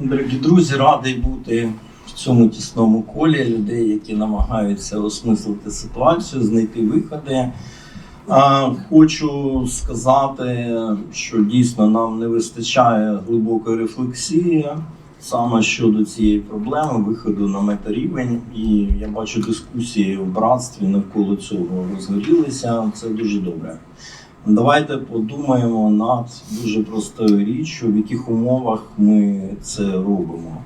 Дорогі друзі, радий бути в цьому тісному колі людей, які намагаються осмислити ситуацію, знайти виходи. Хочу сказати, що дійсно нам не вистачає глибокої рефлексії саме щодо цієї проблеми, виходу на метарівень. І я бачу дискусії в братстві навколо цього розгорілися. Це дуже добре. Давайте подумаємо над дуже простою річчю, в яких умовах ми це робимо.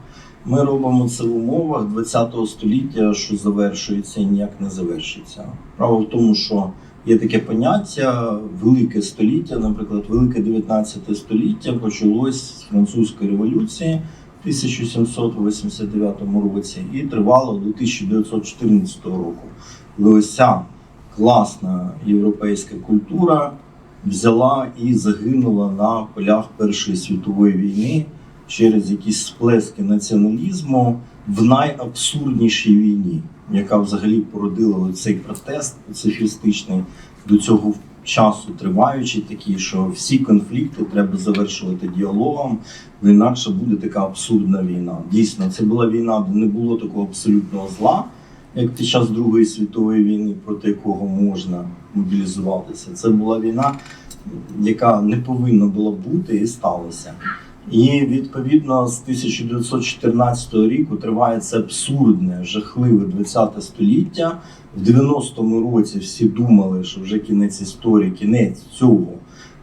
Ми робимо це в умовах ХХ століття, що завершується і ніяк не завершиться. Право в тому, що є таке поняття велике століття, наприклад, велике 19 століття почалось з французької революції в 1789 році і тривало до 1914 року. Коли ось ця класна європейська культура взяла і загинула на полях Першої світової війни через якісь сплески націоналізму в найабсурднішій війні, яка взагалі породила цей протест пацифістичний до цього часу триваючий, такий, що всі конфлікти треба завершувати діалогом, бо інакше буде така абсурдна війна. Дійсно, це була війна, де не було такого абсолютного зла, як під час Другої світової війни, проти якого можна мобілізуватися. Це була війна, яка не повинна була бути і сталася. І відповідно з 1914 року триває це абсурдне, жахливе 20 століття. В 90-му році всі думали, що вже кінець історії, кінець цього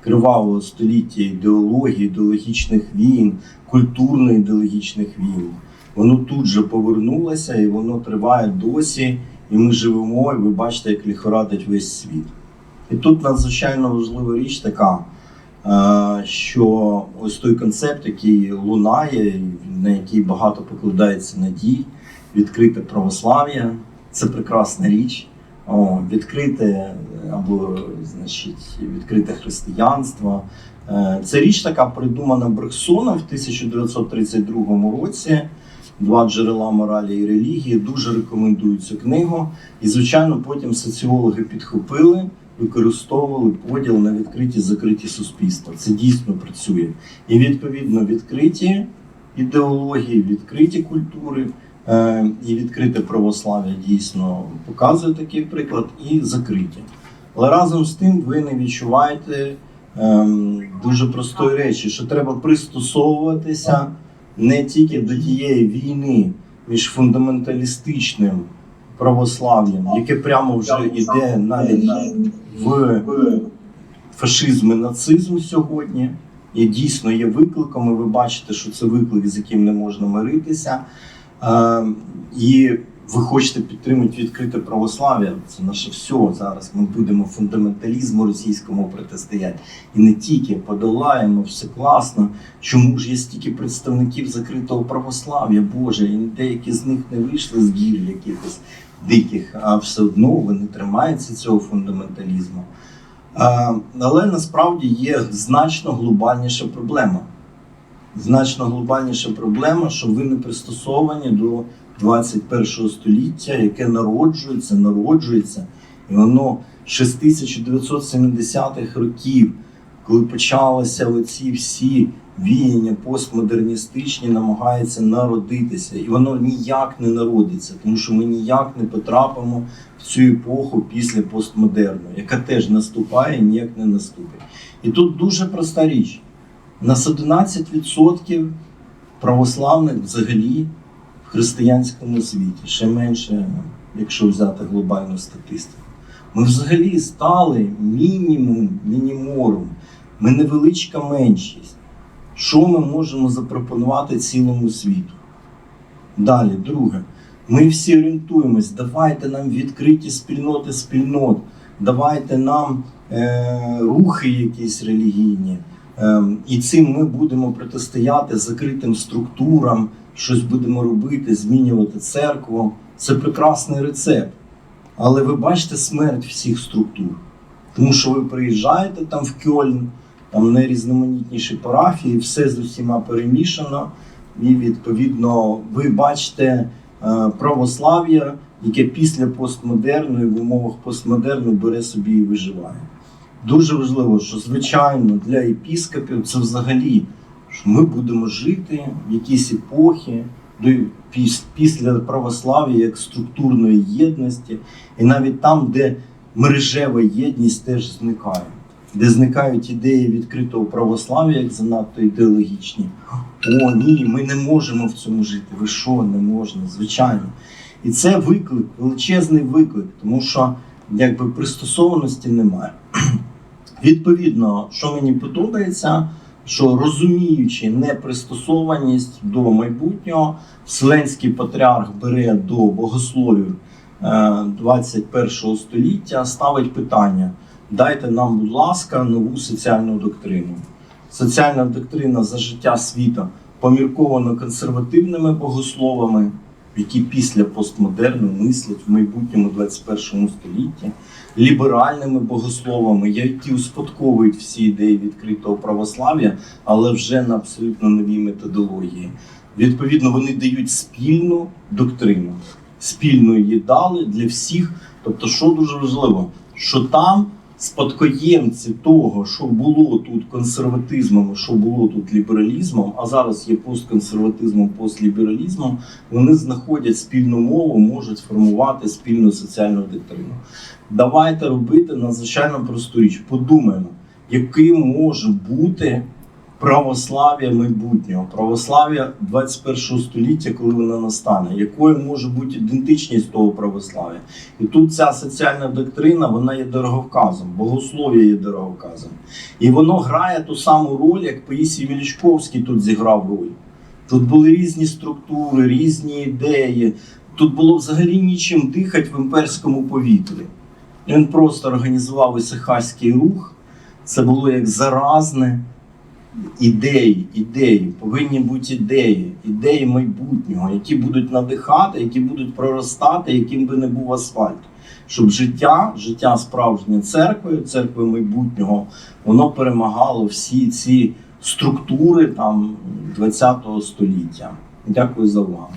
кривавого століття ідеології, ідеологічних війн, культурно-ідеологічних війн. Воно тут же повернулося і воно триває досі. І ми живемо, і ви бачите, як ліхорадить весь світ. І тут надзвичайно важлива річ така, е, що ось той концепт, який лунає, на який багато покладається надій, відкрите православ'я це прекрасна річ. О, відкрите або значить, відкрите християнство. Е, Це річ така придумана Брексоном в 1932 році. Два джерела моралі і релігії. Дуже рекомендую цю книгу. І, звичайно, потім соціологи підхопили, використовували поділ на відкриті закриті суспільства. Це дійсно працює. І відповідно відкриті ідеології, відкриті культури. Е, І відкрите православ'я дійсно показує такий приклад, і закриті. Але разом з тим ви не відчуваєте дуже простої речі, що треба пристосовуватися не тільки до тієї війни між фундаменталістичним православ'ям, яке прямо вже йде навіть в фашизм і нацизм сьогодні. І дійсно є викликом, і ви бачите, що це виклик, з яким не можна миритися. Е, і ви хочете підтримати відкрите православ'я. Це наше все зараз. Ми будемо фундаменталізму російському протистояти. І не тільки подолаємо все класно. Чому ж є стільки представників закритого православ'я? Боже, і деякі з них не вийшли з гір якихось диких, а все одно вони тримаються цього фундаменталізму. Але насправді є значно глобальніша проблема. Значно глобальніша проблема, що ви не пристосовані до 21 століття, яке народжується, народжується, і воно ще з 1970-х років, коли почалися оці всі віяння постмодерністичні, намагається народитися, і воно ніяк не народиться, тому що ми ніяк не потрапимо в цю епоху після постмодерну, яка теж наступає, ніяк не наступить. І тут дуже проста річ. У нас 11% православних взагалі християнському світі, ще менше, якщо взяти глобальну статистику. Ми взагалі стали мінімум, мініморум. Ми невеличка меншість. Що ми можемо запропонувати цілому світу? Далі, друге, ми всі орієнтуємось, давайте нам відкриті спільноти спільнот, давайте нам е, рухи якісь релігійні. Ем, І цим ми будемо протистояти закритим структурам, щось будемо робити, змінювати церкву. Це прекрасний рецепт. Але ви бачите смерть всіх структур. Тому що ви приїжджаєте там в Кьольн, там найрізноманітніші парафії, все з усіма перемішано. І відповідно ви бачите е, православ'я, яке після постмодерну і в умовах постмодерну бере собі і виживає. Дуже важливо, що звичайно для епіскопів це взагалі що ми будемо жити в якійсь епохі після православ'я як структурної єдності, і навіть там, де мережева єдність теж зникає, де зникають ідеї відкритого православ'я як занадто ідеологічні. О, ні, ми не можемо в цьому жити. Ви що, не можна? Звичайно. І це виклик, величезний виклик, тому що якби пристосованості немає. Відповідно, що мені подобається, що розуміючи непристосованість до майбутнього, Вселенський патріарх бере до богословів е, 21 століття, ставить питання: дайте нам, будь ласка, нову соціальну доктрину. Соціальна доктрина за життя світа поміркована консервативними богословами, які після постмодерну мислять в майбутньому 21 столітті, ліберальними богословами, які успадковують всі ідеї відкритого православ'я, але вже на абсолютно новій методології. Відповідно, вони дають спільну доктрину. Спільно її дали для всіх. Тобто, що дуже важливо, що там спадкоємці того, що було тут консерватизмом, що було тут лібералізмом, а зараз є постконсерватизмом, постлібералізмом, вони знаходять спільну мову, можуть формувати спільну соціальну доктрину. Давайте робити надзвичайно просту річ. Подумаємо, яким може бути православ'я майбутнього, православ'я 21 століття, коли вона настане, якою може бути ідентичність того православ'я. І тут ця соціальна доктрина вона є дороговказом, богослов'я є дороговказом. І воно грає ту саму роль, як Паїсій Величковський тут зіграв роль. Тут були різні структури, різні ідеї. Тут було взагалі нічим дихати в імперському повітрі. Він просто організував ісихаський рух. Це було як заразне ідеї, ідеї, повинні бути ідеї, ідеї майбутнього, які будуть надихати, які будуть проростати, яким би не був асфальт. Щоб життя, життя справжньої церкви, церкви майбутнього, воно перемагало всі ці структури там ХХ століття. Дякую за увагу.